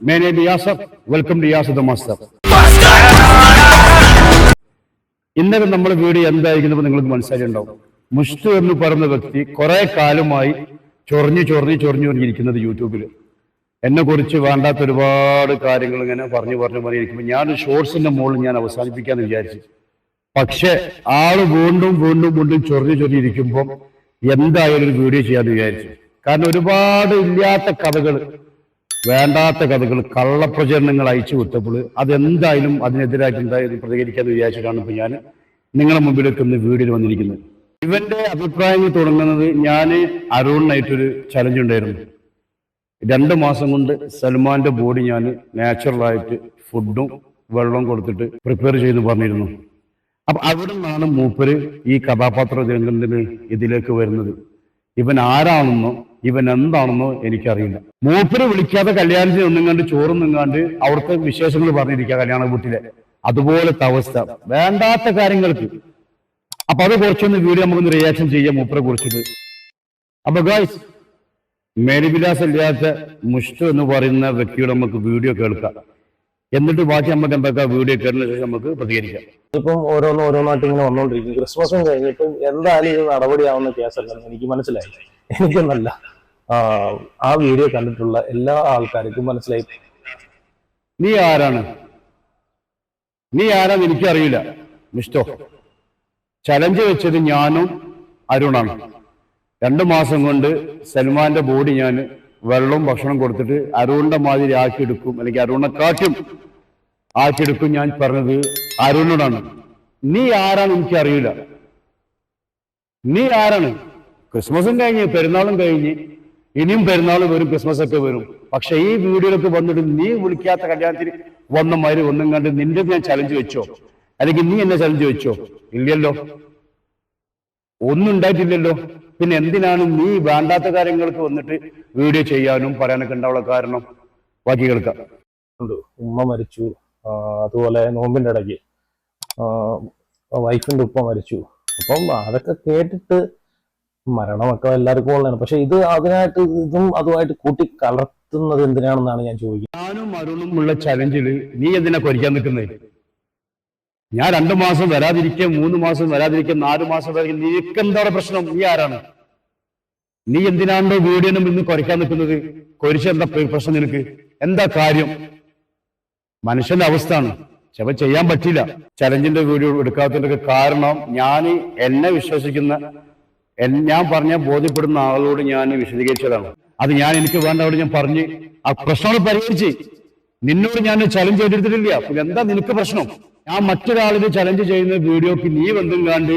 Is Yasser. Welcome to Yasser the Master. ഇന്നലെ നമ്മുടെ video എന്തായിരിക്കുന്നത് നിങ്ങൾക്ക് മനസ്സിലായിട്ടുണ്ടാവും മുഷ്തു എന്ന് പറയുന്ന വ്യക്തി കുറെ കാലമായി ചൊറിഞ്ഞു ചൊറിഞ്ഞു ചൊറിഞ്ഞു പറഞ്ഞിരിക്കുന്നത് യൂട്യൂബിൽ എന്നെ കുറിച്ച് വേണ്ടാത്ത ഒരുപാട് കാര്യങ്ങൾ ഇങ്ങനെ പറഞ്ഞു പറഞ്ഞു പറഞ്ഞിരിക്കുമ്പോൾ ഞാൻ ഷോർട്സിന്റെ മുകളിൽ ഞാൻ അവസാനിപ്പിക്കാന്ന് വിചാരിച്ചു പക്ഷെ ആൾ വീണ്ടും വീണ്ടും വീണ്ടും ചൊറിഞ്ഞു ചൊറിഞ്ഞിരിക്കുമ്പോൾ എന്തായാലും ഒരു വീഡിയോ ചെയ്യാന്ന് വിചാരിച്ചു കാരണം ഒരുപാട് ഇല്ലാത്ത കഥകൾ വേണ്ടാത്ത കഥകൾ കള്ളപ്രചരണങ്ങൾ അയച്ചു വിട്ടപ്പോൾ അതെന്തായാലും അതിനെതിരായിട്ട് എന്തായാലും പ്രതികരിക്കാന്ന് വിചാരിച്ചിട്ടാണ് ഇപ്പൊ ഞാൻ നിങ്ങളുടെ മുമ്പിലേക്ക് ഇന്ന് വീഡിയോയിൽ വന്നിരിക്കുന്നത്. ഇവന്റെ അഭിപ്രായങ്ങൾ തുടങ്ങുന്നത് ഞാൻ അരുണിനായിട്ടൊരു ചലഞ്ച് ഉണ്ടായിരുന്നു. രണ്ട് മാസം കൊണ്ട് സൽമാന്റെ ബോഡി ഞാൻ നാച്ചുറലായിട്ട് ഫുഡും വെള്ളവും കൊടുത്തിട്ട് പ്രിപ്പയർ ചെയ്ത് പറഞ്ഞിരുന്നു. അപ്പൊ അവിടെ നിന്നാണ് മൂപ്പര് ഈ കഥാപാത്ര രംഗത്തിന് ഇതിലേക്ക് വരുന്നത്. ഇവൻ ആരാണെന്നോ ഇവൻ എന്താണെന്നോ എനിക്കറിയില്ല. മൂപ്പര് വിളിക്കാതെ കല്യാണത്തിന് ഒന്നും കണ്ട് ചോറും നിങ്ങാണ്ട് അവിടുത്തെ വിശേഷങ്ങൾ പറഞ്ഞിരിക്കുക കല്യാണ വീട്ടിലെ. അതുപോലത്തെ അവസ്ഥ. വേണ്ടാത്ത കാര്യങ്ങൾക്ക്. അപ്പൊ അത് കുറച്ചൊന്ന് വീഡിയോ നമുക്കൊന്ന് റിയാക്ഷൻ ചെയ്യാം മൂപ്പരെ കുറിച്ചിട്ട്. അപ്പൊ ഗായ്സ് മേരിവിലാസം ഇല്ലാത്ത മുഷ്ടു എന്ന് പറയുന്ന വ്യക്തിയുടെ നമുക്ക് വീഡിയോ കേൾക്കാം. എന്നിട്ട് ബാക്കി നമുക്ക് എന്തൊക്കെ വീഡിയോ കേട്ടതിന് ശേഷം നമുക്ക് പ്രതികരിക്കാം. ഇപ്പം ഓരോന്ന് ഓരോന്നായിട്ട് ഇങ്ങനെ വന്നുകൊണ്ടിരിക്കും ക്രിസ്മസും കഴിഞ്ഞിട്ടും എന്തായാലും ഇത് നടപടിയാവുന്ന കേസല്ലെന്ന് എനിക്ക് മനസ്സിലായി. എനിക്കൊന്നല്ല ആ, വീഡിയോ കണ്ടിട്ടുള്ള എല്ലാ ആൾക്കാർക്കും മനസ്സിലായി. നീ ആരാണ്? നീ ആരാന്ന് എനിക്കറിയില്ല മിസ്റ്റോ ചലഞ്ച് വെച്ചത് ഞാനും അരുണാണ്. രണ്ടു മാസം കൊണ്ട് സൽമാന്റെ ബോഡി ഞാൻ വെള്ളവും ഭക്ഷണം കൊടുത്തിട്ട് അരുണിന്റെ മാതിരി ആക്കിയെടുക്കും അല്ലെങ്കിൽ അരുണിനെ ആക്കിയെടുക്കും ഞാൻ പറഞ്ഞത് അരുണിനോടാണ്. നീ ആരാണ് എനിക്കറിയില്ല. നീ ആരാണ്? ക്രിസ്മസും കഴിഞ്ഞ് പെരുന്നാളും കഴിഞ്ഞ് ഇനിയും പെരുന്നാൾ വരും ക്രിസ്മസ് ഒക്കെ വരും. പക്ഷെ ഈ വീഡിയോയിലൊക്കെ വന്നിട്ട് നീ വിളിക്കാത്ത കല്യാണത്തിന് വന്ന മാതിരി ഒന്നും കണ്ട് നിന്റെ ഞാൻ ചലഞ്ച് വെച്ചോ? അല്ലെങ്കിൽ നീ എന്നെ ചലഞ്ച് വെച്ചോ? ഇല്ലല്ലോ. ഒന്നും ഉണ്ടായിട്ടില്ലല്ലോ. പിന്നെ എന്തിനാണ് നീ വേണ്ടാത്ത കാര്യങ്ങൾക്ക് വന്നിട്ട് വീഡിയോ ചെയ്യാനും പറയാനൊക്കെ ഉണ്ടാവുള്ള കാരണം? ബാക്കി കേൾക്കാം. ഉമ്മ മരിച്ചു. ആ, അതുപോലെ നോമ്പിന്റെ ഇടയ്ക്ക്. വൈഫിന്റെ ഉപ്പ മരിച്ചു. അപ്പം അതൊക്കെ കേട്ടിട്ട് മരണമൊക്കെ എല്ലാവർക്കും ഉള്ളതാണ്. പക്ഷെ ഇത് അതിനായിട്ട് ഇതും അതുമായിട്ട് കൂട്ടി കലർത്തുന്നത് എന്തിനാണെന്നാണ് ഞാൻ ചോദിക്കുന്നത്. ഞാനും അരുണും ഉള്ള ചലഞ്ചിൽ നീ എന്തിനാ കൊരിക്കാൻ നിൽക്കുന്നത് ഞാൻ രണ്ടു മാസം വരാതിരിക്കുക മൂന്ന് മാസം വരാതിരിക്കുക നാല് മാസം വരാതിരിക്കുക നിനക്ക് എന്താ പ്രശ്നം? നീ ആരാണ്? നീ എന്തിനാണ്ടോ വീടിനും ഇന്ന് കൊരയ്ക്കാൻ നിൽക്കുന്നത്? കൊരിച്ച എന്താ പ്രശ്നം നിനക്ക്? എന്താ കാര്യം? മനുഷ്യന്റെ അവസ്ഥയാണ് ചിലപ്പോ ചെയ്യാൻ പറ്റില്ല ചലഞ്ചിന്റെ വീഡിയോ എടുക്കാത്തതിന്റെ കാരണം ഞാൻ എന്നെ വിശ്വസിക്കുന്ന ഞാൻ പറഞ്ഞ ബോധ്യപ്പെടുന്ന ആളോട് ഞാൻ വിശദീകരിച്ചതാണ്. അത് ഞാൻ എനിക്ക് വേണ്ടവിടെ ഞാൻ പറഞ്ഞ് ആ പ്രശ്നങ്ങൾ പരിഹരിച്ച് നിന്നോട് ഞാൻ ചലഞ്ച് ചെയ്തിട്ടില്ല പിന്നെ എന്താ നിനക്ക് പ്രശ്നം? ഞാൻ മറ്റൊരാളിന് ചലഞ്ച് ചെയ്യുന്ന വീഡിയോക്ക് നീ ബന്ധം കാണ്ട്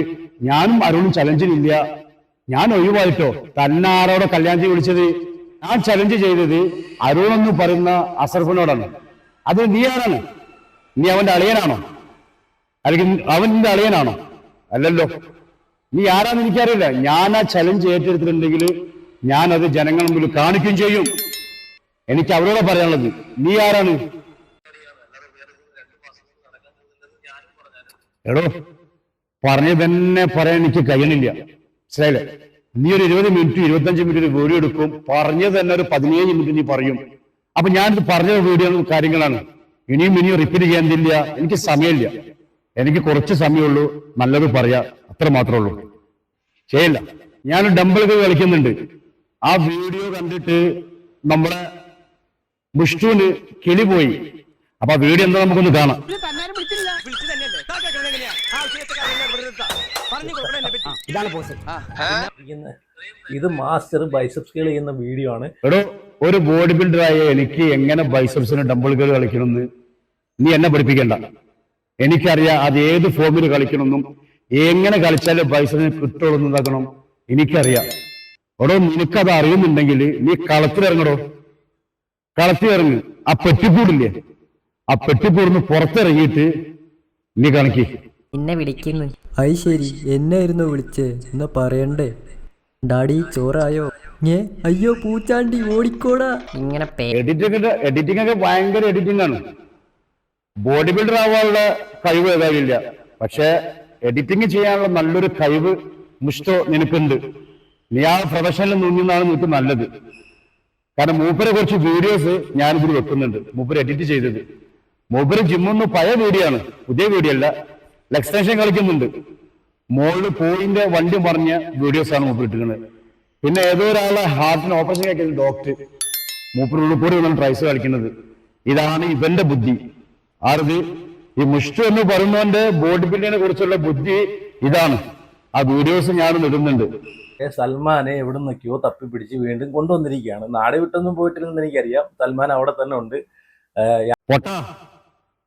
ഞാനും അരുണും ചലഞ്ചിനില്ല ഞാൻ ഒഴിവായിട്ടോ? തന്നാരോടെ കല്യാണത്തിൽ വിളിച്ചത്? ഞാൻ ചലഞ്ച് ചെയ്തത് അരുൺ എന്ന് പറയുന്ന അസർഫിനോടാണ്. അത് നീ ആരാണ്? നീ അവന്റെ അളിയനാണോ? അല്ലെങ്കിൽ അവൻ നിന്റെ അളിയനാണോ? അല്ലല്ലോ. നീ ആരാന്ന് എനിക്കറിയില്ല. ഞാൻ ആ ചലഞ്ച് ഏറ്റെടുത്തിട്ടുണ്ടെങ്കിൽ ഞാൻ അത് ജനങ്ങൾ മുമ്പിൽ കാണിക്കുകയും ചെയ്യും. എനിക്ക് അവരോട് പറയാനുള്ളത്. നീ ആരാണ്? എടോ പറഞ്ഞു തന്നെ പറയാൻ എനിക്ക് കഴിയണില്ല. മനസ്സിലായില്ലേ? നീ ഒരു ഇരുപത് മിനിറ്റ് ഇരുപത്തഞ്ച് മിനിറ്റ് വീഡിയോ എടുക്കും. പറഞ്ഞു തന്നെ ഒരു പതിനേഴ് മിനിറ്റ് നീ പറയും. അപ്പൊ ഞാനിത് പറഞ്ഞ വീഡിയോ കാര്യങ്ങളാണ്. ഇനിയും ഇനിയും റിപ്പീറ്റ് ചെയ്യാനില്ല എനിക്ക് സമയമില്ല. എനിക്ക് കുറച്ച് സമയമുള്ളൂ. നല്ലത് പറയാ. അത്ര മാത്രമേ ഉള്ളൂ. ചെയ്യില്ല. ഞാൻ ഡംബിളുകൾ കളിക്കുന്നുണ്ട്. ആ വീഡിയോ കണ്ടിട്ട് നമ്മുടെ മുഷ്ടുവിന് കിളി പോയി. അപ്പൊ ആ വീഡിയോ എന്താ നമുക്കൊന്ന് കാണാം. ഇതാണ് പോസ് ഇത് മാസ്റ്റർ ബൈസെപ്സ് ചെയ്യുന്ന വീഡിയോ ആണ്. എടോ ഒരു ബോഡി ബിൽഡറായ എനിക്ക് എങ്ങനെ ബൈസപ്സിന് കേൾ കളിക്കണമെന്ന് നീ എന്നെ പഠിപ്പിക്കണ്ട. എനിക്കറിയാം അത് ഏത് ഫോമിൽ കളിക്കണമെന്നും എങ്ങനെ കളിച്ചാലും ബൈസെപ്സിന് കിട്ടുള്ളൂ എന്നതാക്കണം എനിക്കറിയാം. എടോ നിനക്കത് അറിയുന്നുണ്ടെങ്കിൽ നീ കളത്തിലിറങ്ങടോ കളത്തിലിറങ്ങ് ആ പെട്ടിപ്പൂടില്ലേ ആ പെട്ടിപ്പൂടിന്ന് പുറത്തിറങ്ങിയിട്ട് നീ കണക്കി. എന്നെ വിളിക്കുന്നു. അത് ശരി. എന്നായിരുന്നു വിളിച്ചേ. എന്നാ പറയണ്ടേ? ഡാഡി ചോറായോ? ഞേ അയ്യോ പൂച്ചാണ്ടി ഓടിക്കോടാ. ഇങ്ങനെ എഡിറ്റിംഗ് എഡിറ്റിംഗ് ഒക്കെ ഭയങ്കര എഡിറ്റിംഗ് ആണ്. ബോഡി ബിൽഡർ ആവാനുള്ള കഴിവ് ഏതായാലില്ല പക്ഷെ എഡിറ്റിംഗ് ചെയ്യാനുള്ള നല്ലൊരു കഴിവ് മുഷ്ടോ നിനക്കുണ്ട്. നീ ആ പ്രൊഫഷനിൽ നിന്നാണ് നിനക്ക് നല്ലത്. കാരണം മൂപ്പരെ കുറച്ച് വീഡിയോസ് ഞാനിതിൽ വെക്കുന്നുണ്ട്. മൂപ്പര് എഡിറ്റ് ചെയ്തത്. മൂപ്പര് ജിമ്മൊന്നും പഴയ വീഡിയോ ആണ്. പുതിയ വീഡിയോ അല്ല. എക്സ്റ്റൻഷൻ കളിക്കുന്നുണ്ട്. മോളിൽ പോയിന്റെ വണ്ടി പറഞ്ഞ വീഡിയോസ് ആണ് മൂപ്പർ ഇട്ടിരിക്കുന്നത് പിന്നെ ഏതോ ഒരാളെ ഹാർട്ടിന് ഓപ്പറേഷൻ കഴിക്കുന്ന ഡോക്ടർ മൂപ്പറുള്ളിൽ കൂടി വന്നാണ് ട്രൈസ് കളിക്കുന്നത് ഇതാണ് ഇവന്റെ ബുദ്ധി. ആരത്? ഈ മുഷ്ടു എന്ന് പറയുന്നവന്റെ ബോഡി ബിൽഡിങ്ങിനെ കുറിച്ചുള്ള ബുദ്ധി ഇതാണ്. ആ വീഡിയോസ് ഞാൻ ഇടുന്നുണ്ട്. സൽമാനെ എവിടെ നിന്നൊക്കെയോ തപ്പിപ്പിടിച്ച് വീണ്ടും കൊണ്ടുവന്നിരിക്കുകയാണ്. നാട് വിട്ടൊന്നും പോയിട്ടില്ലെന്ന് എനിക്കറിയാം. സൽമാൻ അവിടെ തന്നെ ഉണ്ട്. പൊട്ട.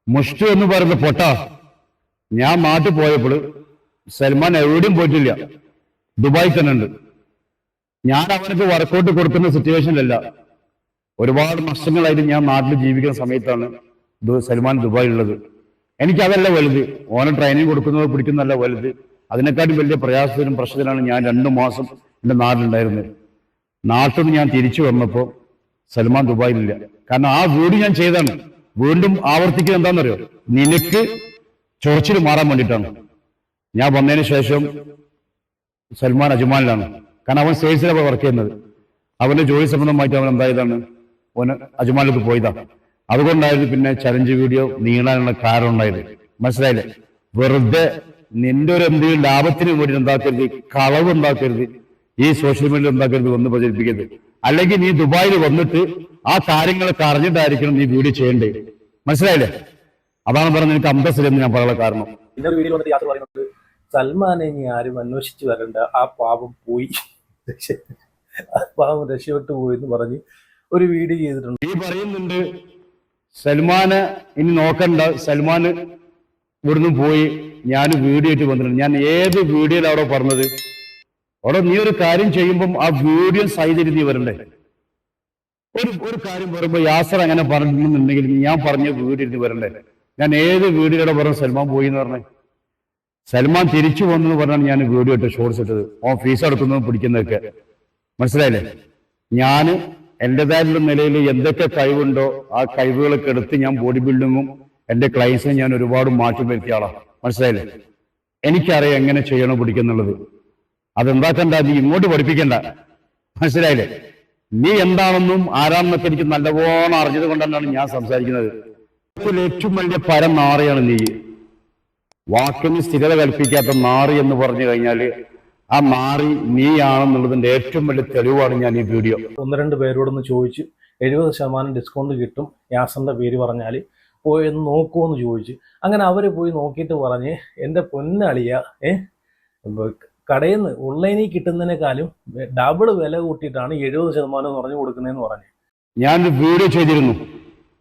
മുഷ്ടു എന്ന് പറയുന്ന പൊട്ട. ഞാൻ മാറ്റി പോയപ്പോൾ സൽമാൻ എവിടെയും പോയിട്ടില്ല. ദുബായ് തന്നെ ഉണ്ട്. ഞാൻ അവനക്ക് വർക്കൗട്ട് കൊടുക്കുന്ന സിറ്റുവേഷനിലല്ല ഒരുപാട് നഷ്ടങ്ങളായിട്ട് ഞാൻ നാട്ടിൽ ജീവിക്കുന്ന സമയത്താണ് സൽമാൻ ദുബായിലുള്ളത് എനിക്കതല്ല വലുത്. ഓനെ ട്രെയിനിങ് കൊടുക്കുന്നത് പിടിക്കുന്നതല്ല വലുത്. അതിനെക്കാട്ടും വലിയ പ്രയാസത്തിനും പ്രശ്നത്തിനാണ് ഞാൻ രണ്ടു മാസം എന്റെ നാട്ടിലുണ്ടായിരുന്നത്. നാട്ടിൽ നിന്ന് ഞാൻ തിരിച്ചു വന്നപ്പോൾ സൽമാൻ ദുബായിലില്ല കാരണം ആ വീട് ഞാൻ ചെയ്താണ് വീണ്ടും ആവർത്തിക്കുന്നത് എന്താണെന്നറിയോ? നിനക്ക് ചൊറച്ചിൽ മാറാൻ വേണ്ടിയിട്ടാണ്. ഞാൻ വന്നതിന് ശേഷം സൽമാൻ അജ്മാനിലാണ് കാരണം അവൻ സെയിൽസിലാണ് വർക്ക് ചെയ്യുന്നത്. അവന്റെ ജോലി സംബന്ധമായിട്ട് അവൻ എന്തായതാണ് അവൻ അജ്മാനിലേക്ക് പോയതാ. അതുകൊണ്ടായിരുന്നു പിന്നെ ചലഞ്ച് വീഡിയോ നീളാനുള്ള കാരണം ഉണ്ടായത്. മനസ്സിലായില്ലേ? വെറുതെ നിന്റെ ഒരു എന്തെങ്കിലും ലാഭത്തിന് വേണ്ടി ഉണ്ടാക്കരുത് കളവ് ഉണ്ടാക്കരുത് ഈ സോഷ്യൽ മീഡിയ ഉണ്ടാക്കരുത് വന്ന് പ്രചരിപ്പിക്കരുത്. അല്ലെങ്കിൽ നീ ദുബായിൽ വന്നിട്ട് ആ കാര്യങ്ങളൊക്കെ അറിഞ്ഞിട്ടായിരിക്കണം നീ വീഡിയോ ചെയ്യേണ്ടത് മനസ്സിലായില്ലേ? അതാണ് പറഞ്ഞത് നിനക്ക് അന്തസ്സിലെന്ന് ഞാൻ പറയാനുള്ള കാരണം. സൽമാനെ ഇനി ആരും അന്വേഷിച്ച് വരണ്ട. ആ പാപം പോയി. ആ പാപം രക്ഷപ്പെട്ടു പോയി എന്ന് പറഞ്ഞ് ഒരു വീഡിയോ ചെയ്തിട്ടുണ്ട്. ഈ പറയുന്നുണ്ട് സൽമാന് ഇനി നോക്കണ്ട. സൽമാന് ഇവിടുന്ന് പോയി. ഞാൻ വീഡിയോ ആയിട്ട് വന്നിട്ടുണ്ട്. ഞാൻ ഏത് വീഡിയോയിലാണ് അവിടെ പറഞ്ഞത്? അവിടെ നീ ഒരു കാര്യം ചെയ്യുമ്പം ആ വീഡിയോ സൈഡിൽ നീ വരണ്ടേ? ഒരു ഒരു കാര്യം പറയുമ്പോ യാസർ അങ്ങനെ പറഞ്ഞിട്ടുണ്ടെങ്കിൽ ഞാൻ പറഞ്ഞ വീഡിയോ വരണ്ടേ? ഞാൻ ഏത് വീഡിയോയുടെ പറഞ്ഞു സൽമാൻ പോയി എന്ന് പറഞ്ഞേ? സൽമാൻ തിരിച്ചു വന്നു എന്ന് പറഞ്ഞാണ് ഞാൻ വീഡിയോ ഇട്ട് ഷോർട്സ് ഇട്ടത്. ഓൻ ഫീസ് എടുക്കുന്നതും പിടിക്കുന്നതൊക്കെ. മനസ്സിലായില്ലേ? ഞാൻ എന്റേതായിട്ടുള്ള നിലയിൽ എന്തൊക്കെ കഴിവുണ്ടോ ആ കഴിവുകളൊക്കെ എടുത്ത് ഞാൻ ബോഡി ബിൽഡിങ്ങും എന്റെ ക്ലയൻസിനെ ഞാൻ ഒരുപാട് മാറ്റം വരുത്തിയ ആളാണ് മനസ്സിലായില്ലേ? എനിക്കറിയാം എങ്ങനെ ചെയ്യണോ പിടിക്കുന്നുള്ളത്. അതെന്താക്കണ്ട? നീ ഇങ്ങോട്ട് പഠിപ്പിക്കണ്ട. മനസ്സിലായില്ലേ? നീ എന്താണെന്നും ആരാണെന്നൊക്കെ എനിക്ക് നല്ലവണ്ണം അറിഞ്ഞത് കൊണ്ടാണ് ഞാൻ സംസാരിക്കുന്നത്. ഏറ്റവും വലിയ പരം മാറിയാണ് നീ. വാക്കിന് സ്ഥിരത കൽപ്പിക്കാത്ത മാറി എന്ന് പറഞ്ഞു കഴിഞ്ഞാൽ ആ മാറി നീയാണെന്നുള്ളതിന്റെ ഏറ്റവും വലിയ തെളിവാണ് ഞാൻ ഈ വീഡിയോ. ഒന്ന് രണ്ട് പേരോടൊന്ന് ചോദിച്ച് എഴുപത് ശതമാനം ഡിസ്കൗണ്ട് കിട്ടും യാസറിന്റെ പേര് പറഞ്ഞാൽ പോയി ഒന്ന് നോക്കുമെന്ന് ചോദിച്ചു. അങ്ങനെ അവർ പോയി നോക്കിയിട്ട് പറഞ്ഞ് എന്റെ പൊന്നളിയ ഏ കടയിൽ നിന്ന് ഓൺലൈനിൽ കിട്ടുന്നതിനേക്കാളും ഡബിൾ വില കൂട്ടിയിട്ടാണ് എഴുപത് ശതമാനം എന്ന് പറഞ്ഞു കൊടുക്കുന്നതെന്ന് പറഞ്ഞു. ഞാൻ വീഡിയോ ചെയ്തിരുന്നു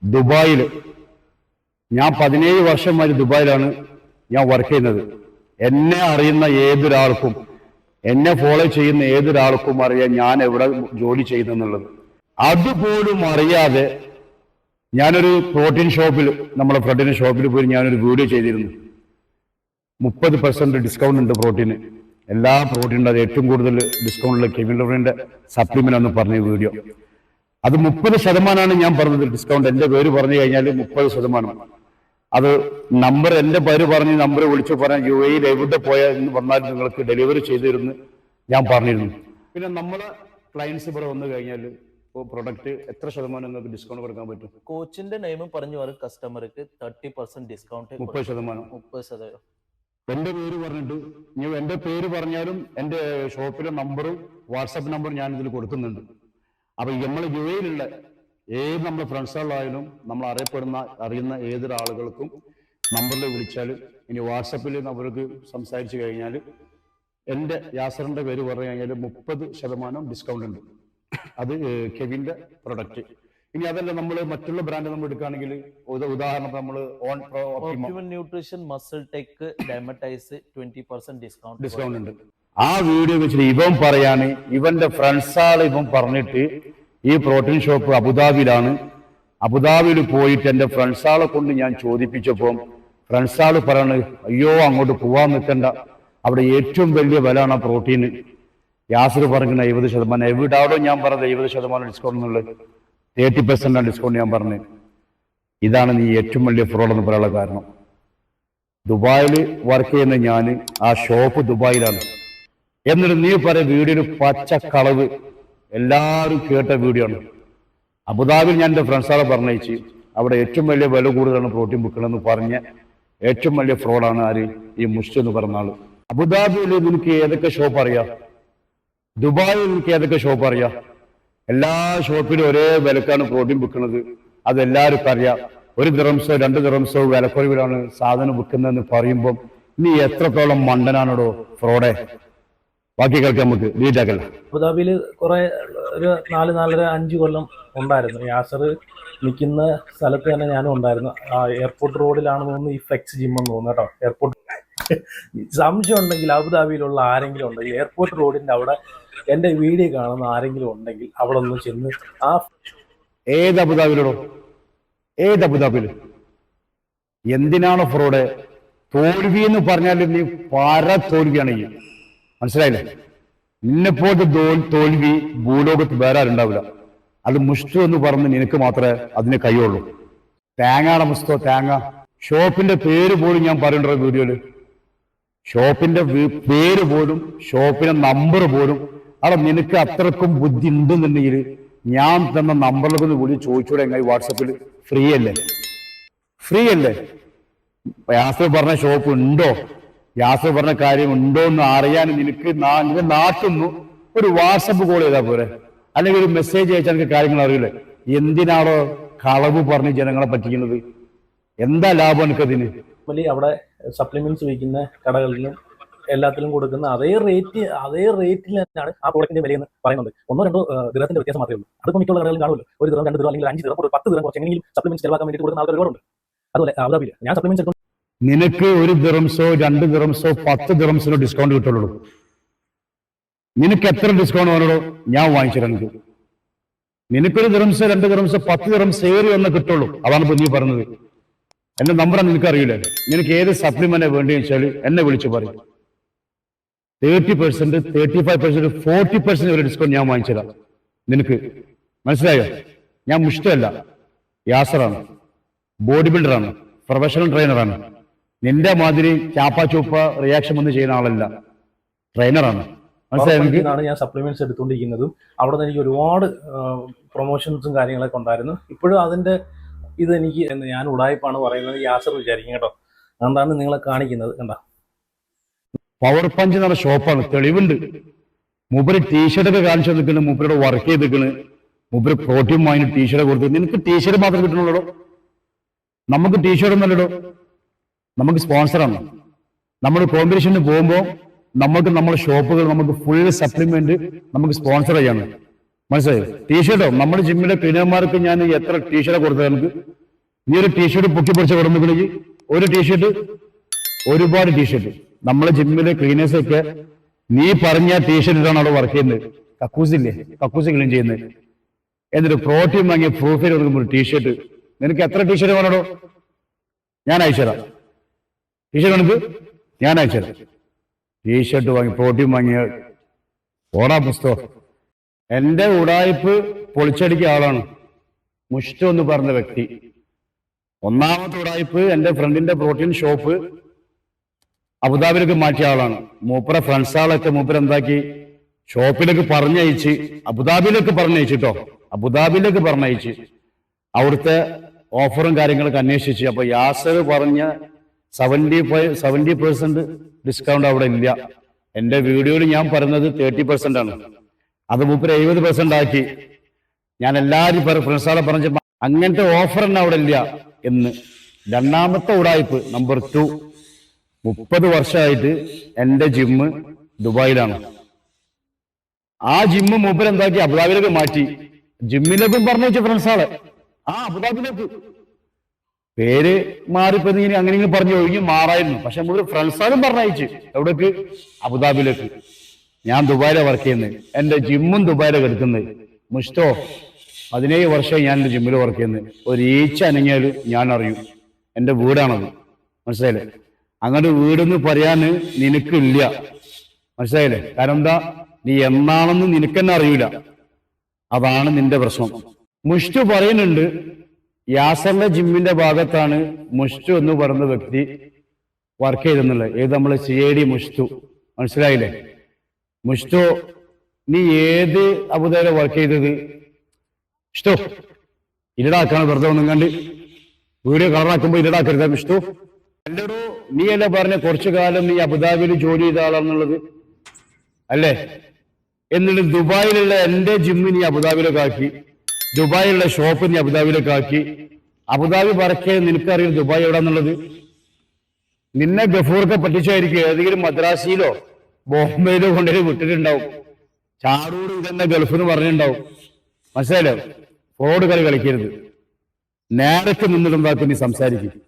ദുബായിൽ ഞാൻ പതിനേഴ് വർഷം വരെ ദുബായിലാണ്. ഞാൻ വർക്ക് ചെയ്യുന്നത്. എന്നെ അറിയുന്ന ഏതൊരാൾക്കും എന്നെ ഫോളോ ചെയ്യുന്ന ഏതൊരാൾക്കും അറിയാം ഞാൻ എവിടെ ജോലി ചെയ്യുന്നെന്നുള്ളത് അതുപോലും അറിയാതെ ഞാനൊരു പ്രോട്ടീൻ ഷോപ്പിൽ നമ്മുടെ ഫ്രണ്ടിന്റെ ഷോപ്പിൽ പോയി ഞാനൊരു വീഡിയോ ചെയ്തിരുന്നു. മുപ്പത് പെർസെന്റ് ഡിസ്കൗണ്ട് ഉണ്ട് പ്രോട്ടീന് എല്ലാ പ്രോട്ടീനും അത് ഏറ്റവും കൂടുതൽ ഡിസ്കൗണ്ടിൽ കെവിൻ ലവറിന്റെ സപ്ലിമെന്റ് എന്ന് പറഞ്ഞ വീഡിയോ അത് മുപ്പത് ശതമാനമാണ് ഞാൻ പറഞ്ഞത് ഡിസ്കൗണ്ട് എന്റെ പേര് പറഞ്ഞു കഴിഞ്ഞാൽ മുപ്പത് ശതമാനം. അത് നമ്പർ എന്റെ പേര് പറഞ്ഞ് നമ്പർ വിളിച്ചു പറയാൻ യു എയിൽ എവിടെ പോയാൽ വന്നാൽ നിങ്ങൾക്ക് ഡെലിവറി ചെയ്തിരുന്നു ഞാൻ പറഞ്ഞിരുന്നു. പിന്നെ നമ്മളെ ക്ലയൻസ് ഇവിടെ വന്നു കഴിഞ്ഞാൽ പ്രൊഡക്റ്റ് എത്ര ശതമാനം നിങ്ങൾക്ക് ഡിസ്കൗണ്ട് കൊടുക്കാൻ പറ്റും? കോച്ചിന്റെ നെയിമും പറഞ്ഞു പറയും കസ്റ്റമർക്ക് തേർട്ടി പെർസെന്റ് ഡിസ്കൗണ്ട് മുപ്പത് ശതമാനം. മുപ്പത് ശതമാനം. എന്റെ പേര് പറഞ്ഞിട്ട് ഞാൻ എന്റെ പേര് പറഞ്ഞാലും എന്റെ ഷോപ്പിലെ നമ്പറും വാട്സാപ്പ് നമ്പറും ഞാൻ ഇതിൽ കൊടുക്കുന്നുണ്ട്. അപ്പൊ നമ്മൾ യു എയിലുള്ള ഏത് നമ്മുടെ ഫ്രണ്ട്സുകളായാലും നമ്മൾ അറിയപ്പെടുന്ന അറിയുന്ന ഏതൊരാളുകൾക്കും നമ്പറിൽ വിളിച്ചാൽ ഇനി വാട്സപ്പിൽ അവർക്ക് സംസാരിച്ചു കഴിഞ്ഞാൽ എന്റെ യാസറിന്റെ പേര് പറഞ്ഞു കഴിഞ്ഞാൽ മുപ്പത് ശതമാനം ഡിസ്കൗണ്ട് ഉണ്ട്. അത് കെവിന്റെ പ്രൊഡക്റ്റ് ഇനി അതല്ല നമ്മൾ മറ്റുള്ള ബ്രാൻഡ് നമ്മൾ എടുക്കുകയാണെങ്കിൽ ഉദാ- ഉദാഹരണം നമ്മൾ on nutrition muscle tech Dymatize twenty percent discount discount ഉണ്ട്. ആ വീഡിയോ വെച്ചിട്ട് ഇവൻ പറയാണ് ഇവന്റെ ഫ്രണ്ട്സാൾ ഇവൻ പറഞ്ഞിട്ട് ഈ പ്രോട്ടീൻ ഷോപ്പ് അബുദാബിയിലാണ്. അബുദാബിയിൽ പോയിട്ട് എന്റെ ഫ്രണ്ട്സാളെ കൊണ്ട് ഞാൻ ചോദിപ്പിച്ചപ്പോൾ ഫ്രണ്ട്സാൾ പറയാണ് അയ്യോ അങ്ങോട്ട് പോവാൻ നിൽക്കണ്ട. അവിടെ ഏറ്റവും വലിയ വിലയാണ് ആ പ്രോട്ടീന് യാസർ പറഞ്ഞ എഴുപത് ശതമാനം. എവിടാടോ ഞാൻ പറഞ്ഞത് എഴുപത് ശതമാനം ഡിസ്കൗണ്ട് എന്നുള്ളത് തേർട്ടി പെർസെന്റ് ആണ് ഡിസ്കൗണ്ട് ഞാൻ പറഞ്ഞത്. ഇതാണ് നീ ഏറ്റവും വലിയ ഫ്രോഡ് എന്ന് പറയാനുള്ള കാരണം. ദുബായിൽ വർക്ക് ചെയ്യുന്ന ഞാൻ ആ ഷോപ്പ് ദുബായിലാണ്. എന്നിട്ട് നീ പറയ വീടിന് പച്ച കളവ്. എല്ലാവരും കേട്ട വീഡിയോ ആണ്. അബുദാബിയിൽ ഞാൻ എന്റെ ഫ്രണ്ട്സാറെ പറഞ്ഞയച്ച് അവിടെ ഏറ്റവും വലിയ വില കൂടുതലാണ് പ്രോട്ടീൻ ബുക്കുകളെന്ന് പറഞ്ഞ ഏറ്റവും വലിയ ഫ്രോഡാണ് ആര്? ഈ മുഷ്ടി എന്ന് പറഞ്ഞ ആൾ. അബുദാബിയിൽ നിനക്ക് ഏതൊക്കെ ഷോപ്പ് അറിയാം? ദുബായിൽ നിനക്ക് ഏതൊക്കെ ഷോപ്പ് അറിയാം? എല്ലാ ഷോപ്പിലും ഒരേ വിലക്കാണ് പ്രോട്ടീൻ വിൽക്കുന്നത് അത് എല്ലാവർക്കും അറിയാം. ഒരു ദിറംസോ രണ്ട് ദിറംസോ വിലക്കുറവിലാണ് സാധനം വിൽക്കുന്നതെന്ന് പറയുമ്പം നീ എത്രത്തോളം മണ്ടനാണോ ഫ്രോഡെ ബാക്കി കളിക്കാൻ നമുക്ക് ആക്കല്ല അബുദാബിയിൽ കുറെ ഒരു നാല് നാലര അഞ്ച് കൊല്ലം ഉണ്ടായിരുന്നു. യാസർ നിൽക്കുന്ന സ്ഥലത്ത് തന്നെ ഞാനും ഉണ്ടായിരുന്നു. ആ എയർപോർട്ട് റോഡിലാണ് തോന്നുന്നു ഈ ഫ്ലെക്സ് ജിം എന്ന് തോന്നുന്നു കേട്ടോ. എയർപോർട്ട് സംശയം ഉണ്ടെങ്കിൽ അബുദാബിയിലുള്ള ആരെങ്കിലും ഉണ്ടെങ്കിൽ എയർപോർട്ട് റോഡിന്റെ അവിടെ എന്റെ വീഡിയോ കാണുന്ന ആരെങ്കിലും ഉണ്ടെങ്കിൽ അവിടെ ഒന്ന് ചെന്ന് ആ ഏത് അബുദാബിയിലോ ഏത് അബുദാബിയിൽ എന്തിനാണ് ഫ്രോഡ് തോൽവി എന്ന് പറഞ്ഞാൽ നീ പര തോൽവിയാണ് ഈ മനസ്സിലായില്ലേ? നിന്നെപ്പോലത്തെ തോൽ തോൽവി ഭൂലോകത്ത് വേറെ ആരുണ്ടാവില്ല. അത് മുഷ്ടു എന്ന് പറഞ്ഞ് നിനക്ക് മാത്രമേ അതിന് കഴിയുള്ളൂ. തേങ്ങയുടെ മുസ്തോ തേങ്ങ. ഷോപ്പിന്റെ പേര് പോലും ഞാൻ പറയണ്ടോ വീഡിയോയിൽ. ഷോപ്പിന്റെ പേര് പോലും ഷോപ്പിന്റെ നമ്പർ പോലും. അവിടെ നിനക്ക് അത്രക്കും ബുദ്ധി ഉണ്ടെന്നുണ്ടെങ്കിൽ ഞാൻ തന്ന നമ്പറിലൊക്കെ ഒന്ന് വിളി ചോദിച്ചൂടെ എങ്ങനെ വാട്സപ്പിൽ ഫ്രീ അല്ലേ ഫ്രീ അല്ലേ യാസർ പറഞ്ഞ ഷോപ്പ് ഉണ്ടോ? യാസർ പറഞ്ഞ കാര്യം ഉണ്ടോ എന്ന് അറിയാൻ നിനക്ക് നാട്ടുന്നു ഒരു വാട്സപ്പ് കോൾ ചെയ്താൽ പോരെ. അല്ലെങ്കിൽ ഒരു മെസ്സേജ് അയച്ചാൽ എനിക്ക് കാര്യങ്ങൾ അറിയില്ലേ? എന്തിനാണോ കളവ് പറഞ്ഞ് ജനങ്ങളെ പറ്റിക്കുന്നത്? എന്താ ലാഭം എനിക്കതിന്? വലിയ അവിടെ സപ്ലിമെന്റ്സ് വയ്ക്കുന്ന കടകളിലും എല്ലാത്തിലും കൊടുക്കുന്ന അതേ റേറ്റ് അതേ റേറ്റിൽ തന്നെയാണ് ആ പ്രോഡക്റ്റിന്റെ വിലയെന്ന് പറയുന്നത്. ഒന്നോ രണ്ടോ ഗ്രഹത്തിന്റെ വ്യത്യാസം മാത്രമേ ഉള്ളൂ. അതിപ്പോൾ മിക്കുള്ള കടകളിൽ കാണുമല്ലോ. ഒരു ദിവസം രണ്ട് ദിവസം അല്ലെങ്കിൽ അഞ്ച് ദിവസം ഒരു പത്ത് കുറച്ച് എങ്ങനെയും സപ്ലിമെന്റ്സ് ചിലവാക്കാൻ വേണ്ടി കൊടുക്കുന്ന ആൾക്കാർ ഒരുപാടുണ്ട്. അതുപോലെ അബുദാബിയിൽ ഞാൻ സപ്ലിമെന്റ്സ് നിനക്ക് ഒരു ദിറംസോ രണ്ട് ദിറംസോ പത്ത് ദിറംസിനോ ഡിസ്കൗണ്ട് കിട്ടുള്ളൂ. നിനക്ക് എത്ര ഡിസ്കൗണ്ട് വേണോ ഞാൻ വാങ്ങിച്ചിരുന്നു നിനക്ക് നിനക്കൊരു ദിറംസോ രണ്ട് ദിറംസോ പത്ത് ദിറംസ് ഏറി ഒന്ന് കിട്ടുള്ളൂ. അതാണ് ഇപ്പൊ നീ പറഞ്ഞത്. എന്റെ നമ്പർ നിനക്ക് അറിയില്ലേ? നിനക്ക് ഏത് സപ്ലിമെന്റ് വേണ്ടി വെച്ചാൽ എന്നെ വിളിച്ചു പറയും. Thirty percent thirty five percent forty percent വരെ ഡിസ്കൗണ്ട് ഞാൻ വാങ്ങിച്ചതാ. നിനക്ക്. മനസ്സിലായോ? ഞാൻ മുഷ്ടല്ല യാസറാണ്. ബോഡി ബിൽഡറാണ്. പ്രൊഫഷണൽ ട്രെയിനറാണ് നിന്റെ മാതിരി ചാപ്പ ചൂപ്പ റിയാക്ഷൻ ഒന്നും ചെയ്യുന്ന ആളല്ല. ട്രെയിനറാണ് മനസ്സിലായി ഞാൻ സപ്ലിമെന്റ്സ് എടുത്തുകൊണ്ടിരിക്കുന്നതും. അവിടെ നിന്ന് എനിക്ക് ഒരുപാട് പ്രൊമോഷൻസും കാര്യങ്ങളൊക്കെ ഉണ്ടായിരുന്നു. ഇപ്പോഴും അതിന്റെ ഇത് എനിക്ക് ഞാൻ ഉടായ്പാണ് പറയുന്നത്. യാസർ വിചാരിക്കും കേട്ടോ. അതുകൊണ്ടാണ് നിങ്ങളെ കാണിക്കുന്നത്? കണ്ട? പവർ പഞ്ച് എന്ന ഷോപ്പാണ് തെളിവുണ്ട്. മൂപ്പര് ടീഷർട്ട് ഒക്കെ കാണിച്ചു നിൽക്കുന്നു മൂപ്പരോട് വർക്ക് ചെയ്ത് നിൽക്കുന്നു മൂപ്പര് പ്രോട്ടീൻ വാങ്ങി ടീഷർട്ട് കൊടുത്തു നിനക്ക് ടീഷർട്ട് മാത്രം കിട്ടണല്ലോ നമുക്ക് ടീഷർട്ട് ഒന്നല്ലടോ നമുക്ക് സ്പോൺസറാണ് നമ്മൾ കോമ്പറ്റീഷന് പോകുമ്പോൾ നമുക്ക് നമ്മുടെ ഷോപ്പുകൾ നമുക്ക് ഫുൾ സപ്ലിമെന്റ് നമുക്ക് സ്പോൺസർ ചെയ്യാണ്. മനസ്സിലായോ? ടീഷർട്ടോ നമ്മുടെ ജിമ്മിലെ ക്ലീനർമാർക്ക് ഞാൻ എത്ര ടീഷർട്ട് കൊടുത്തത് നമുക്ക് നീ ഒരു ടീഷർട്ട് പൊക്കി പൊടിച്ച കൊടുക്കുന്നെങ്കിൽ ഒരു ടീഷർട്ട് ഒരുപാട് ടീഷർട്ട് നമ്മളെ ജിമ്മിലെ ക്ലീനേഴ്സ് ഒക്കെ നീ പറഞ്ഞ ടീഷർട്ടിലാണ് അവിടെ വർക്ക് ചെയ്യുന്നത്. കക്കൂസില്ലേ കക്കൂസ് ക്ലീൻ ചെയ്യുന്നത്. എന്നിട്ട് പ്രോട്ടീൻ വാങ്ങിയ പ്രൂഫിൽ കൊടുക്കുമ്പോൾ ടീഷർട്ട് നിനക്ക് എത്ര ടീഷർട്ട് വേണോ ഞാൻ അയച്ചുതരാം. ടീഷർട്ട് കണക്ക് ഞാൻ അയച്ചത് ടീഷർട്ട് വാങ്ങി പ്രോട്ടീൻ വാങ്ങിയ ഓടാ പുസ്തകം എന്റെ ഉടായ്പ് പൊളിച്ചടിക്കിയ ആളാണ് മുഷ്ടം എന്ന് പറഞ്ഞ വ്യക്തി. ഒന്നാമത്തെ ഉടായ്പ് എന്റെ ഫ്രണ്ടിന്റെ പ്രോട്ടീൻ ഷോപ്പ് അബുദാബിയിലേക്ക് മാറ്റിയ ആളാണ്. മൂപ്പര ഫ്രണ്ട്സാളൊക്കെ മൂപ്പര എന്താക്കി? ഷോപ്പിലേക്ക് പറഞ്ഞയച്ച് അബുദാബിയിലേക്ക് പറഞ്ഞയച്ചിട്ടോ അബുദാബിയിലേക്ക് പറഞ്ഞയച്ച്. അവിടുത്തെ ഓഫറും കാര്യങ്ങളൊക്കെ അന്വേഷിച്ച്. അപ്പൊ യാസർ പറഞ്ഞ seventy five seventy percent discount അവിടെ ഇല്ല. എന്റെ വീഡിയോയിൽ ഞാൻ പറഞ്ഞത് തേർട്ടി പെർസെന്റ് ആണ്. അത് മുപ്പത് എഴുപത് പെർസെന്റ് ആക്കി. ഞാൻ എല്ലാവരും ഫ്രണ്ട്സാളെ പറഞ്ഞ അങ്ങനത്തെ ഓഫർ തന്നെ അവിടെ ഇല്ല എന്ന്. രണ്ടാമത്തെ ഉടായ്പ് നമ്പർ ടു മുപ്പത് വർഷമായിട്ട് എന്റെ ജിമ്മ് ദുബായിലാണ്. ആ ജിമ്മ് മൂപ്പരെന്താക്കി അബുദാബിയിലേക്ക് മാറ്റി. ജിമ്മിലേക്കും പറഞ്ഞു വെച്ചു ഫ്രണ്ട്സാളെ ആ അബുദാബിയിലേക്ക്. പേര് മാറിപ്പോ ഇങ്ങനെ അങ്ങനെ പറഞ്ഞു ഒഴിഞ്ഞു മാറായിരുന്നു. പക്ഷെ നമ്മൾ ഫ്രണ്ട്സാലും പറഞ്ഞയച്ച്. എവിടേക്ക്? അബുദാബിയിലേക്ക്. ഞാൻ ദുബായിലെ വർക്ക് ചെയ്യുന്നത് എന്റെ ജിമ്മും ദുബായിലെ എടുക്കുന്നത് മുഷ്ടോ പതിനേഴ് വർഷം ഞാൻ എന്റെ ജിമ്മിൽ വർക്ക് ചെയ്യുന്നത് ഒരു ഈച്ച അനങ്ങിയാൽ ഞാൻ അറിയും. എന്റെ വീടാണത്. മനസ്സിലായില്ലേ? അങ്ങനെ വീടെന്ന് പറയാന് നിനക്കില്ല. മനസ്സിലായില്ലേ? കാരണം എന്താ? നീ എന്നാണെന്ന് നിനക്കെന്നെ അറിയില്ല അതാണ് നിന്റെ പ്രശ്നം. മുഷ്ടു പറയുന്നുണ്ട് യാസറിന്റെ ജിമ്മിന്റെ ഭാഗത്താണ് മുഷ്ടു എന്ന് പറയുന്ന വ്യക്തി വർക്ക് ചെയ്തെന്നുള്ളത്. ഏത് നമ്മൾ സി ഐ ഡി മുഷ്തു മനസ്സിലായില്ലേ? മുഷ്തു നീ ഏത് അബുദാബിയിലെ വർക്ക് ചെയ്തത്? ഇഷ്ടോ ഇരടാക്കാണ് വെറുതെ ഒന്നും കണ്ട്. വീഡിയോ കളറാക്കുമ്പോൾ ഇരടാക്കരുത് വിഷ്ണു എന്റെ നീ എന്നെ പറഞ്ഞ കുറച്ചു കാലം നീ അബുദാബിയിൽ ജോലി ചെയ്ത ആളാണെന്നുള്ളത്. അല്ലേ? എന്നിട്ട് ദുബായിലുള്ള എന്റെ ജിമ്മ് നീ അബുദാബിയിലൊക്കെ ആക്കി. ദുബായിലുള്ള നീ അബുദാബിയിലേക്ക് ആക്കി അബുദാബി പറക്കെ നിനക്കറിയാം ദുബായ് എവിടാന്നുള്ളത്? നിന്നെ ഗഫൂർക്ക് പറ്റിച്ചായിരിക്കും ഏതെങ്കിലും മദ്രാസിയിലോ ബോംബെയിലോ കൊണ്ടുപോയി വിട്ടിട്ടുണ്ടാവും. ചാടൂർ ഇതെന്നെ ഗൾഫ് എന്ന് പറഞ്ഞിട്ടുണ്ടാവും. മനസ്സിലായോ? ഫ്രോഡ് കളി കളിക്കരുത്. നേരക്ക് നിന്നിട്ടുണ്ടാക്ക നീ സംസാരിക്കും?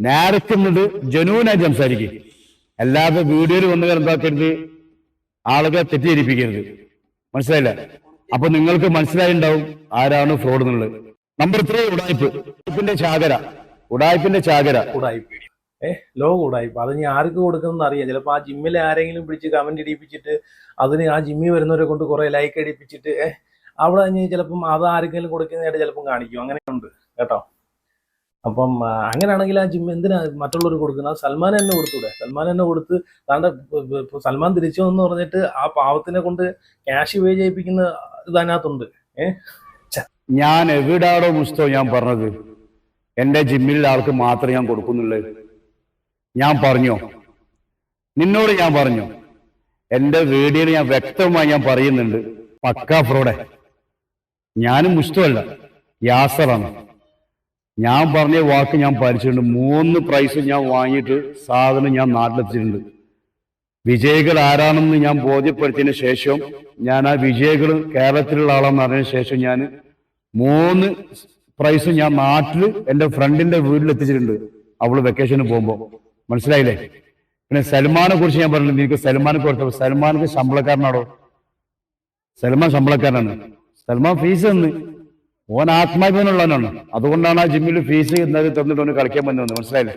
നേരക്ക് നിന്നിട്ട് ജനുവിനായി സംസാരിക്കും. അല്ലാതെ വീഡിയോയിൽ വന്ന് എന്താക്കരുത്? ആളുകളെ തെറ്റിദ്ധരിപ്പിക്കരുത്. മനസ്സിലായില്ല? അപ്പൊ നിങ്ങൾക്ക് മനസ്സിലായിണ്ടാവും ആരാണ് ഫ്രോഡ് എന്നുള്ളത്. Number three ഉടായ്പ്. ഉടായ്പിന്റെ ചാകര. ഉടായ്പിന്റെ ചാകര. ഉടായ്പ്. ഏ ലോ ഉടായ്പ. അത് ഞാൻ ആർക്ക് കൊടുക്കുന്നത് അറിയാം. ചിലപ്പോ ആ ജിമ്മിൽ ആരെങ്കിലും പിടിച്ച് കമന്റ് ഇടിപ്പിച്ചിട്ട് അതിന് ആ ജിമ്മിൽ വരുന്നവരെ കൊണ്ട് കുറെ ലൈക്ക് അടിപ്പിച്ചിട്ട് ഏഹ് അവിടെ ചിലപ്പം അത് ആർക്കെങ്കിലും കൊടുക്കുന്നതായിട്ട് ചിലപ്പം കാണിക്കും. അങ്ങനെ ഉണ്ട് കേട്ടോ? അപ്പം അങ്ങനെയാണെങ്കിൽ ആ ജിം എന്തിനാ മറ്റുള്ളവർ കൊടുക്കുന്നത്? സൽമാൻ തന്നെ കൊടുത്തൂടെ? സൽമാൻ തന്നെ കൊടുത്ത് താണ്ട സൽമാൻ തിരിച്ചു എന്ന് പറഞ്ഞിട്ട് ആ പാവത്തിനെ കൊണ്ട് ക്യാഷ് പേ ചെയ്യിപ്പിക്കുന്ന ഇതിനകത്തുണ്ട് ഞാൻ എവിടാടോ മുസ്തോ ഞാൻ പറഞ്ഞത്? എന്റെ ജിമ്മിലുള്ള ആൾക്ക് മാത്രമേ ഞാൻ കൊടുക്കുന്നുള്ളൂ. ഞാൻ പറഞ്ഞോ? നിന്നോട് ഞാൻ പറഞ്ഞു? എന്റെ വീഡിയോയിൽ ഞാൻ വ്യക്തമായി ഞാൻ പറയുന്നുണ്ട്. പക്കാ ഫ്രോഡെ. ഞാനും മുസ്തമല്ല യാസറാണ്. ഞാൻ പറഞ്ഞ വാക്ക് ഞാൻ പാലിച്ചിട്ടുണ്ട് മൂന്ന് പ്രൈസ് ഞാൻ വാങ്ങിയിട്ട് സാധനം ഞാൻ നാട്ടിലെത്തിച്ചിട്ടുണ്ട്. വിജയികൾ ആരാണെന്ന് ഞാൻ ബോധ്യപ്പെടുത്തിയതിന് ശേഷം ഞാൻ ആ വിജയികൾ കേരളത്തിലുള്ള ആളാണെന്ന് അറിഞ്ഞതിന് ശേഷം ഞാൻ മൂന്ന് പ്രൈസ് ഞാൻ നാട്ടിൽ എന്റെ ഫ്രണ്ടിന്റെ വീട്ടിൽ എത്തിച്ചിട്ടുണ്ട് അവൾ വെക്കേഷന് പോകുമ്പോ. മനസ്സിലായില്ലേ? പിന്നെ സൽമാനെ കുറിച്ച് ഞാൻ പറഞ്ഞു നിനക്ക് സൽമാനെ കൊടുത്തപ്പോ സൽമാനക്ക് ശമ്പളക്കാരനാണോ? സൽമാൻ ശമ്പളക്കാരനാണ്. സൽമാൻ ഫീസ് തന്ന്. ഓൻ ആത്മാഭിമാനുള്ളവനാണ് അതുകൊണ്ടാണ് ആ ജിമ്മിൽ ഫീസ് ഇന്നത് തന്നിട്ട് ഓന് കളിക്കാൻ വന്നത്. മനസ്സിലായില്ലേ?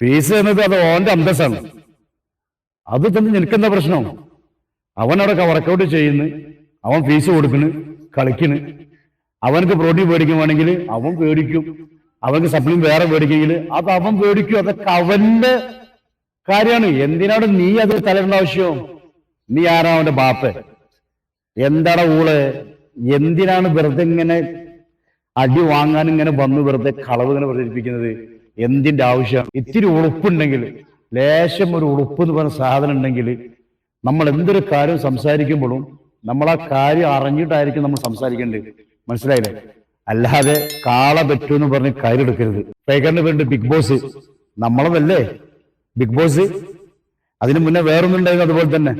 ഫീസ് എന്നത് അത് ഓന്റെ അന്തസ്സാണ്. അത് തന്നെ നിൽക്കുന്ന പ്രശ്നം? അവൻ അവിടെ വർക്കൗട്ട് ചെയ്യുന്നു. അവൻ ഫീസ് കൊടുക്കുന്നു കളിക്കുന്നു. അവനക്ക് പ്രോട്ടീൻ മേടിക്കുവാണെങ്കിൽ അവൻ പേടിക്കും അവനക്ക് സപ്ലിം വേറെ മേടിക്കെങ്കിൽ അത് അവൻ പേടിക്കും അതൊക്കെ അവന്റെ കാര്യമാണ്. എന്തിനാണ് നീ അത് തലേണ്ട ആവശ്യം? നീ ആരാ അവന്റെ ബാപ്പ? എന്താടാ ഊൾ? എന്തിനാണ് വെറുതെ ഇങ്ങനെ അടി വാങ്ങാൻ ഇങ്ങനെ വന്ന് വെറുതെ കളവ് ഇങ്ങനെ പ്രചരിപ്പിക്കുന്നത്? എന്തിന്റെ ആവശ്യം ഇത്തിരി ഉളുപ്പുണ്ടെങ്കിൽ ലേശം ഒരു ഉളുപ്പ് എന്ന് പറഞ്ഞ സാധനം ഉണ്ടെങ്കിൽ നമ്മൾ എന്തൊരു കാര്യം സംസാരിക്കുമ്പോഴും നമ്മൾ ആ കാര്യം അറിഞ്ഞിട്ടായിരിക്കും നമ്മൾ സംസാരിക്കേണ്ടത്. മനസ്സിലായില്ലേ? അല്ലാതെ കാള പറ്റൂ എന്ന് പറഞ്ഞ് കാര്യം എടുക്കരുത്. ഫേക്കറിന് വേണ്ടി ബിഗ് ബോസ്. നമ്മളതല്ലേ? Big boss? അതിനു മുന്നേ വേറൊന്നുണ്ടായിരുന്നു അതുപോലെ തന്നെ.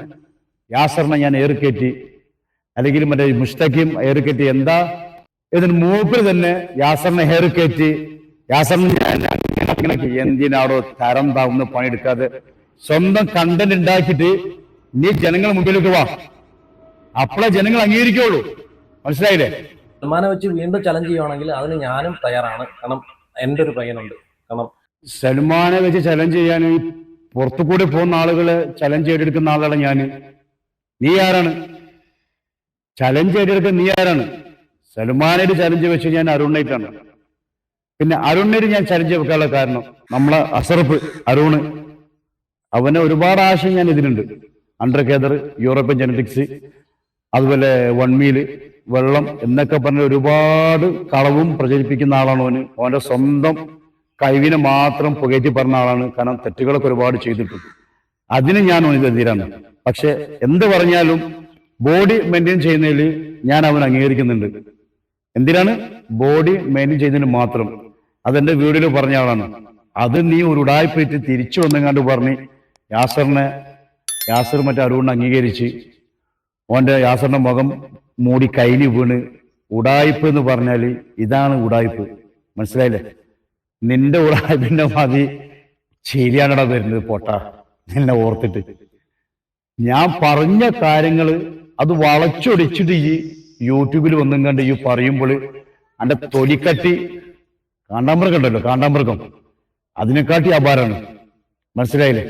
യാസറിനെ ഞാൻ ഏറിക്കയറ്റി അല്ലെങ്കിൽ മറ്റേ മുസ്തഖിം ഏറിക്കയറ്റി എന്താ? ഇതിന് മൂപ്പിൽ തന്നെ യാസറിനെ ഹെയർ യാസറിന് അങ്ങനെ ഇങ്ങനെ എന്തിനാടോ തരം താവുന്ന പണിയെടുക്കാതെ സ്വന്തം കണ്ടന്റ് ഉണ്ടാക്കിയിട്ട് നീ ജനങ്ങളുടെ മുമ്പിലേക്ക് വാ. അപ്പോഴേ ജനങ്ങൾ അംഗീകരിക്കുള്ളൂ. മനസ്സിലായില്ലേ? സൽമാനെ വെച്ച് വീണ്ടും ചലഞ്ച് ചെയ്യുവാണെങ്കിൽ അതിന് ഞാനും തയ്യാറാണ്. കാരണം എന്റെ ഒരു പയ്യനുണ്ട്. കാരണം സൽമാനെ വെച്ച് ചലഞ്ച് ചെയ്യാൻ പുറത്തു കൂടി പോകുന്ന ആളുകൾ ചലഞ്ച് ചെയ്തെടുക്കുന്ന ആളാണ് ഞാൻ നീ ആരാണ്? ചലഞ്ച് ചെയ്തെടുക്കുന്ന നീ ആരാണ്? സൽമാനായിട്ട് ചലഞ്ച് വെച്ച് ഞാൻ അരുണ്ണായിട്ടാണ് പിന്നെ അരുണിന് ഞാൻ ചലഞ്ച് വെക്കാനുള്ള കാരണം നമ്മളെ അസറപ്പ് അരുണ്. അവനെ ഒരുപാട് ആശയം ഞാൻ ഇതിലുണ്ട്. അണ്ടർ കേദർ യൂറോപ്യൻ ജനറ്റിക്സ് അതുപോലെ വൺ മീൽ വെള്ളം എന്നൊക്കെ പറഞ്ഞ ഒരുപാട് കളവും പ്രചരിപ്പിക്കുന്ന ആളാണ് അവന്. അവന്റെ സ്വന്തം കഴിവിനെ മാത്രം പുകയറ്റി പറഞ്ഞ ആളാണ്. കാരണം തെറ്റുകളൊക്കെ ഒരുപാട് ചെയ്തിട്ടുണ്ട്. അതിന് ഞാൻ എതിരാണ്. പക്ഷെ എന്ത് പറഞ്ഞാലും ബോഡി മെയിന്റെയിൻ ചെയ്യുന്നതിൽ ഞാൻ അവൻ അംഗീകരിക്കുന്നുണ്ട്. എന്തിനാണ്? ബോഡി മെയിന്റെയിൻ ചെയ്യുന്നതിന് മാത്രം. അതെന്റെ വീഡിയോയിൽ പറഞ്ഞ ആളാണ്. അത് നീ ഒരു ഉടായ്പേറ്റ് തിരിച്ചു വന്നെങ്ങാണ്ട് പറഞ്ഞ് യാസറിനെ യാസർ മറ്റേ അരുണിനെ അംഗീകരിച്ച് ഓന്റെ യാസറിന്റെ മുഖം മൂടി കൈലി വീണ് ഉടായ്പ് എന്ന് പറഞ്ഞാൽ ഇതാണ് ഉടായ്പ്. മനസ്സിലായില്ലേ? നിന്റെ ഉടായ്പിന്റെ മതി ശരിയാണടാ വരുന്നത് പൊട്ട. നിന്നെ ഓർത്തിട്ട്. ഞാൻ പറഞ്ഞ കാര്യങ്ങൾ അത് വളച്ചൊടിച്ചിട്ട് ഈ യൂട്യൂബിൽ വന്നും കണ്ട് ഈ പറയുമ്പോൾ അന്റെ തൊലിക്കട്ടി കാണ്ടാമൃഗം ഉണ്ടല്ലോ കാണ്ടാമൃഗം. അതിനെക്കാട്ടി അപാരമാണ് മനസ്സിലായില്ലേ?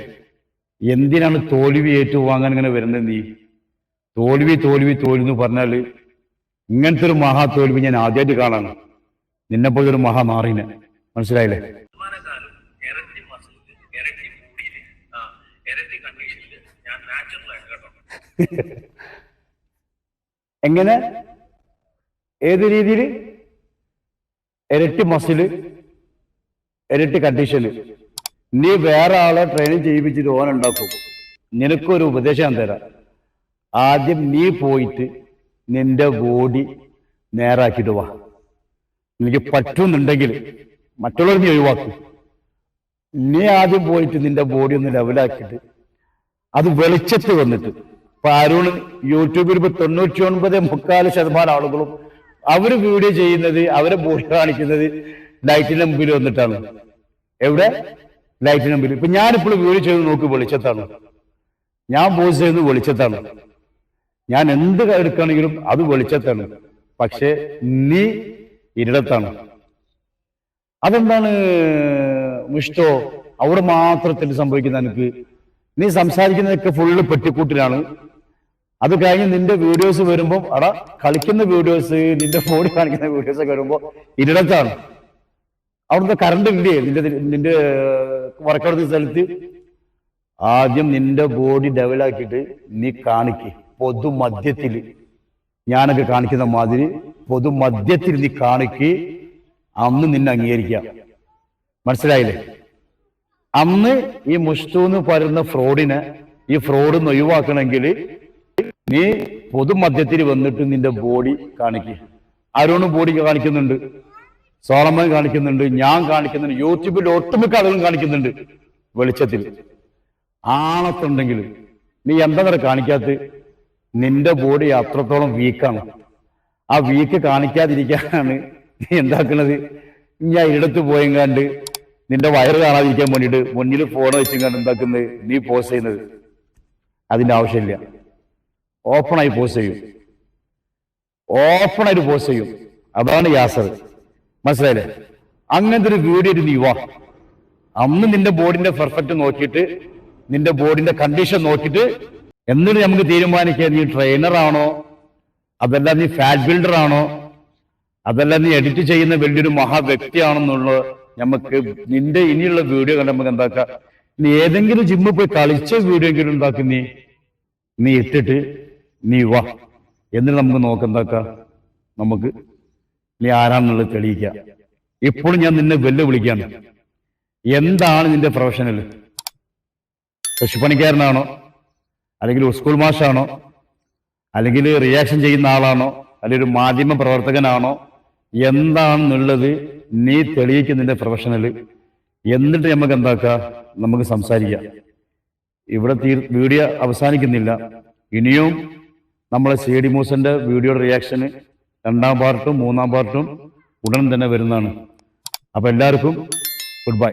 എന്തിനാണ് തോൽവി ഏറ്റുവാങ്ങാൻ ഇങ്ങനെ വരുന്നത് നീ? തോൽവി തോൽവി തോൽവി എന്ന് പറഞ്ഞാൽ ഇങ്ങനത്തെ ഒരു മഹാ തോൽവി ഞാൻ ആദ്യമായിട്ട് കാണാണ്. നിന്നെ പോലെ ഒരു മഹാ മാറിന്. മനസ്സിലായില്ലേ? ഇരട്ടി കണ്ടീഷനിൽ ഞാൻ നാച്ചുറൽ ആയിട്ട് കേട്ടോ എങ്ങനെ? ഏത് രീതിയിൽ ഇരട്ടി മസിൽ ഇരട്ടി കണ്ടീഷന് നീ വേറെ ആളെ ട്രെയിനിങ് ചെയ്യിപ്പിച്ചിട്ട് ഓൻ ഉണ്ടാക്കും നിനക്കൊരു ഉപദേശം തരാം. ആദ്യം നീ പോയിട്ട് നിന്റെ ബോഡി നേരാക്കിയിട്ട് വാ. എനിക്ക് പറ്റുന്നുണ്ടെങ്കിൽ മറ്റുള്ളവർ നീ ഒഴിവാക്കും. നീ ആദ്യം പോയിട്ട് നിന്റെ ബോഡി ഒന്ന് ലെവലാക്കിയിട്ട് അത് വെളിച്ചത്ത് വന്നിട്ട് ഇപ്പൊ അരുൺ യൂട്യൂബിൽ ഇപ്പൊ തൊണ്ണൂറ്റി ഒൻപത് മുക്കാൽ ശതമാനം ആളുകളും അവർ വീഡിയോ ചെയ്യുന്നത് അവരെ ബോഡി കാണിക്കുന്നത് ലൈറ്റിന്റെ മുമ്പിൽ വന്നിട്ടാണ്. എവിടെ? ലൈറ്റിന്റെ മുമ്പിൽ ഇപ്പൊ ഞാനിപ്പോൾ വീഡിയോ ചെയ്ത് നോക്കി വെളിച്ചത്താണ്. ഞാൻ പോസ് ചെയ്യുന്നത് വെളിച്ചത്താണ്. ഞാൻ എന്ത് എടുക്കുകയാണെങ്കിലും അത് വെളിച്ചത്താണ്. പക്ഷെ നീ ഇരുടത്താണ്. അതെന്താണ് മുഷ്ടോ? അവിടെ മാത്രത്തിൽ സംഭവിക്കുന്ന എനിക്ക്? നീ സംസാരിക്കുന്നതൊക്കെ ഫുള്ള് പെട്ടിക്കൂട്ടിലാണ്. അത് കഴിഞ്ഞ് നിന്റെ വീഡിയോസ് വരുമ്പോൾ അടാ കളിക്കുന്ന വീഡിയോസ് നിന്റെ ഫോണിൽ കാണിക്കുന്ന വീഡിയോസ് ഒക്കെ വരുമ്പോൾ ഇരുടത്താണ് അവിടുത്തെ കറണ്ട് ഇല്ലേ? നിന്റെ നിന്റെ വർക്കൗട്ട് സ്ഥലത്ത്. ആദ്യം നിന്റെ ബോഡി ഡെവലാക്കിയിട്ട് നീ കാണിക്ക്. പൊതുമധ്യത്തിൽ ഞാനൊക്കെ കാണിക്കുന്ന മാതിരി പൊതുമധ്യത്തിൽ നീ കാണിക്ക്. അന്ന് നിന്നെ അംഗീകരിക്കാം. മനസ്സിലായില്ലേ? അന്ന് ഈ മുഷ്തു എന്ന് പറയുന്ന ഫ്രോഡിനെ ഈ ഫ്രോഡ് ഒഴിവാക്കണമെങ്കിൽ നീ പൊതുമധ്യത്തിൽ വന്നിട്ട് നിന്റെ ബോഡി കാണിക്കുക അരുണ് ബോഡി കാണിക്കുന്നുണ്ട്. സോളമൻ കാണിക്കുന്നുണ്ട്. ഞാൻ കാണിക്കുന്നുണ്ട്. യൂട്യൂബിൽ ഒട്ടുമിക്ക ആളുകളും കാണിക്കുന്നുണ്ട്. വെളിച്ചത്തിൽ. ആണത്തുണ്ടെങ്കിൽ നീ എന്താ നിറ കാണിക്കാത്ത നിന്റെ ബോഡി അത്രത്തോളം വീക്കാണ്. ആ വീക്ക് കാണിക്കാതിരിക്കാനാണ് നീ എന്താക്കുന്നത് ഞാൻ ഇടത്ത് പോയെങ്കാണ്ട് നിന്റെ വയറ് കാണാതിരിക്കാൻ വേണ്ടിയിട്ട് മുന്നിൽ ഫോൺ വെച്ചെങ്കാണ്ട് എന്താക്കുന്നത്? നീ പോസ്റ്റ് ചെയ്യുന്നത്. അതിന്റെ ആവശ്യമില്ല. ഓപ്പണായി പോസ്റ്റ് ചെയ്യും. ഓപ്പണായിട്ട് പോസ്റ്റ് ചെയ്യും. അതാണ് യാസർ. മനസ്സിലായില്ലേ? അങ്ങനത്തെ ഒരു വീഡിയോ ഒരു വാ അന്ന് നിന്റെ ബോഡിന്റെ പെർഫെക്റ്റ് നോക്കിയിട്ട് നിന്റെ ബോഡിന്റെ കണ്ടീഷൻ നോക്കിയിട്ട് എന്നിട്ട് നമുക്ക് തീരുമാനിക്കാം നീ ട്രെയിനർ ആണോ? അതല്ല നീ ഫാറ്റ് ബിൽഡർ ആണോ? അതല്ല നീ എഡിറ്റ് ചെയ്യുന്ന വലിയൊരു മഹാ വ്യക്തിയാണെന്നുള്ളത് നമുക്ക് നിന്റെ ഇനിയുള്ള വീഡിയോ കണ്ട് നമുക്ക് എന്താക്കാം? നീ ഏതെങ്കിലും ജിമ്മിൽ പോയി കളിച്ച വീഡിയോ എങ്കിലും ഉണ്ടാക്കി നീ? നീ ഇട്ടിട്ട് നീ വാ. എന്നിട്ട് നമുക്ക് നോക്കെന്താക്ക നമുക്ക് നീ ആരാണെന്നുള്ളത് തെളിയിക്കാം. ഇപ്പോഴും ഞാൻ നിന്നെ വെല്ലുവിളിക്കാണ് എന്താണ് നിന്റെ പ്രൊഫഷണൽ? കൃഷിപ്പണിക്കാരനാണോ? അല്ലെങ്കിൽ സ്കൂൾ മാഷാണോ? അല്ലെങ്കിൽ റിയാക്ഷൻ ചെയ്യുന്ന ആളാണോ? അല്ലെങ്കിൽ ഒരു മാധ്യമ പ്രവർത്തകനാണോ? എന്താണെന്നുള്ളത് നീ തെളിയിക്കുന്നതിന്റെ പ്രൊഫഷണൽ. എന്നിട്ട് നമുക്ക് എന്താക്കാം? നമുക്ക് സംസാരിക്കാം. ഇവിടെ തീർ വീഡിയോ അവസാനിക്കുന്നില്ല. ഇനിയും നമ്മളെ സി ഡി മൂസന്റെ വീഡിയോ റിയാക്ഷന് രണ്ടാം പാർട്ടും മൂന്നാം പാർട്ടും ഉടൻ തന്നെ വരുന്നതാണ്. അപ്പൊ എല്ലാവർക്കും ഗുഡ് ബൈ